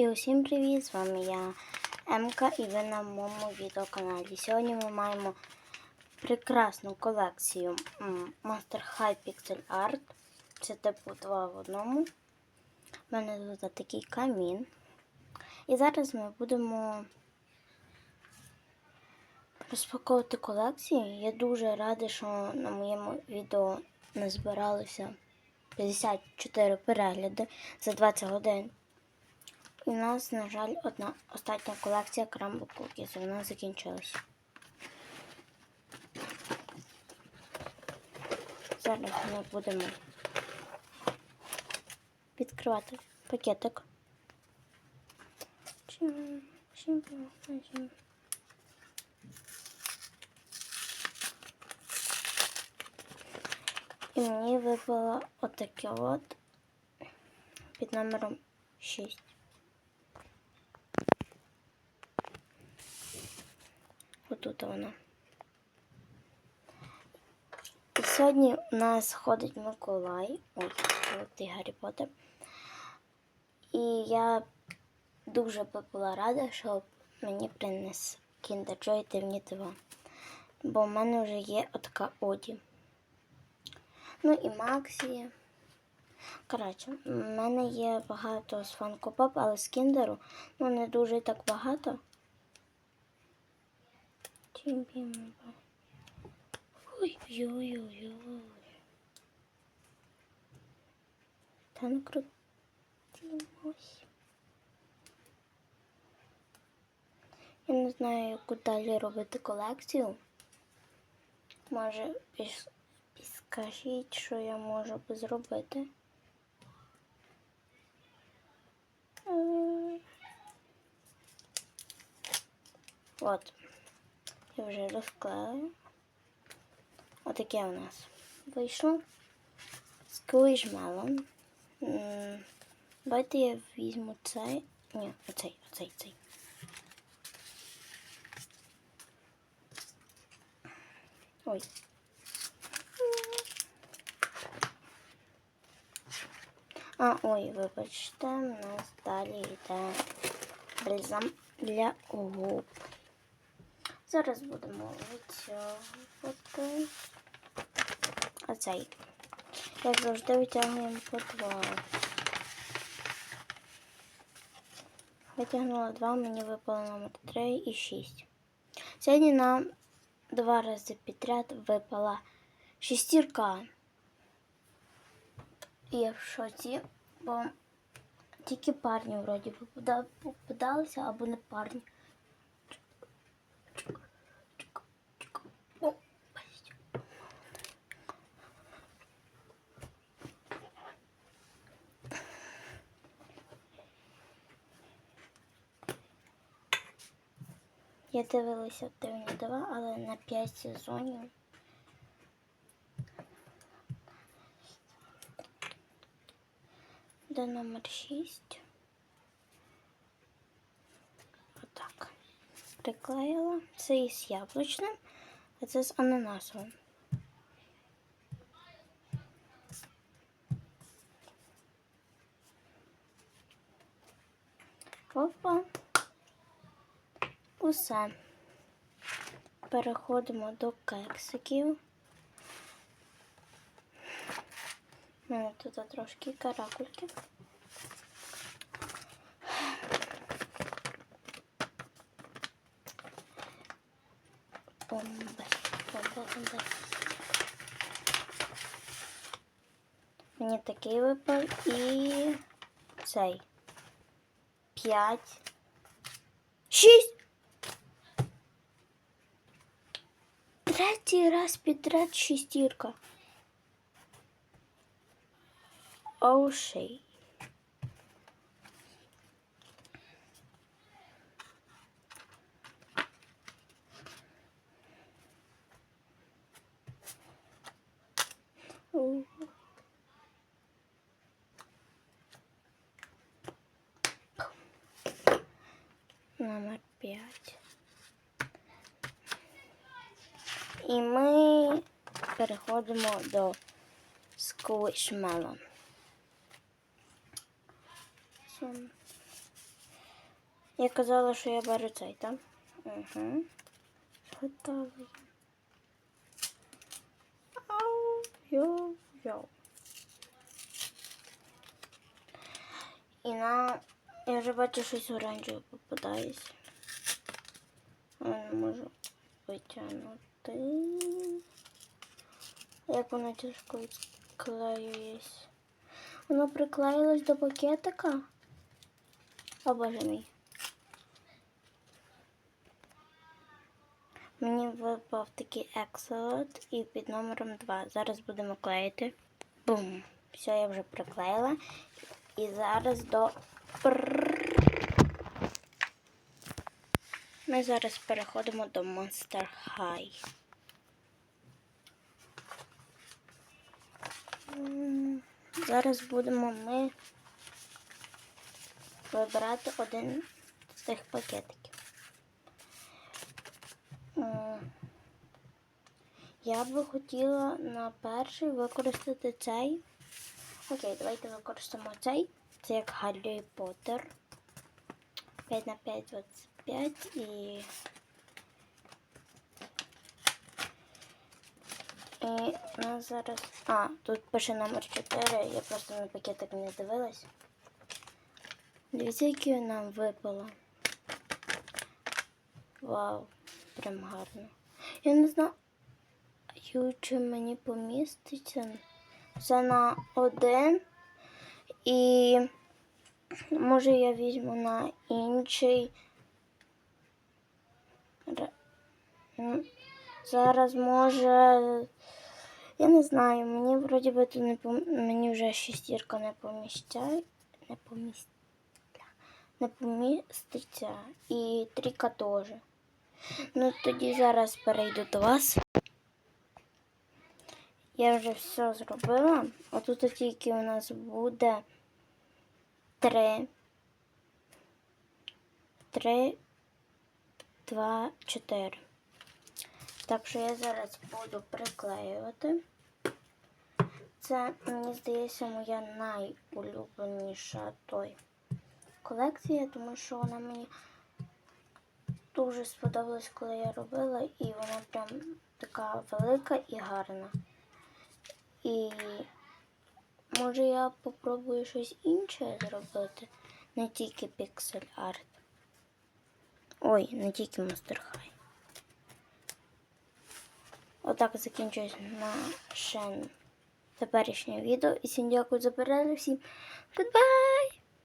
І усім привіт! З вами я Емка і ви на моєму відеоканалі. Сьогодні ми маємо прекрасну колекцію Master High Pixel Art. Це типу два в одному. У мене тут такий камін. І зараз ми будемо розпаковувати колекцію. Я дуже рада, що на моєму відео не збиралося 54 перегляди за 20 годин. У нас, на жаль, одна остання колекція Крамбо Кукіс. Вона закінчилась. Зараз ми будемо відкривати пакетик. І мені випало отаке от під номером 6. Отут вона. І сьогодні у нас ходить Миколай. Ой, ти Гаррі Поттер. І я дуже би була рада, щоб мені принес Joy дивні дива. Бо в мене вже є отака Оді. Ну і Максі. Коротше, в мене є багато з Pop, але з Кіндеру, ну не дуже так багато. Чемпіон. Я не знаю, яку далі робити колекцію. Може, підскажіть, що я можу би зробити. От. Я вже розклею. Отаке у нас вийшло. Сквіжмелон. Давайте я візьму цей. Ні, оцей, оцей, цей. Ой. А, ой, вибачте, у нас далі йде бальзам для губ. Зараз будемо витягувати оцей. Як завжди витягуємо по два. Витягнула два, мені випало номер 3 і 6. Сьогодні нам два рази підряд випала шестірка. І в шоці, бо тільки парні вроді попадалися або не парні. Я дивилася дивні дива, але на 5 сезонів. До номер 6. Отак. Приклеїла. Це із яблучним, а це з ананасовим. Усе. Переходимо до кексиків. У мене тут трошки каракульки. Бомба, бомба, бомба. Мені такий випав і цей. П'ять. Шість. Третій раз підряд шістірка. Оушей. Ух. І ми переходимо до Squishmallow. Я казала, що я беру цей, так? Угу. Готовий. Ау, йоу, йоу. І на... Я вже бачу щось оранжеве попадається. Я не можу витягнути. Як воно тяжко відклеюється. Воно приклеїлось до пакетика. О боже мій. Мені випав такий екселот і під номером 2. Зараз будемо клеїти. Бум. Все, я вже приклеїла. І зараз до. Ми зараз переходимо до Monster High. Зараз будемо ми вибирати один з цих пакетиків. Я би хотіла на перший використати цей. Окей, давайте використаємо цей. Це як Гаррі Поттер. 5 на 5, 25 і. І у нас зараз. А, тут пише номер 4, я просто на пакетик не дивилась. Дивіться, які нам випало. Вау, прям гарно. Я не знаю, чи мені поміститься. Це на один. І може я візьму на інший. Зараз може. Я не знаю, мені вроді би тут не пом... мені вже шістірка не поміщає. Не поміст... не поміститься. І тріка теж. Ну тоді зараз перейду до вас. Я вже все зробила. Отут тільки у нас буде три. Три, два, чотири. Так що я зараз буду приклеювати. Це, мені здається, моя найулюбленіша той колекція, тому що вона мені дуже сподобалась, коли я робила, і вона прям така велика і гарна. І може я попробую щось інше зробити, не тільки піксель арт. Ой, не тільки Monster High. Отак закінчується наше теперішнє відео. І всім дякую за перегляд. Всім goodbye!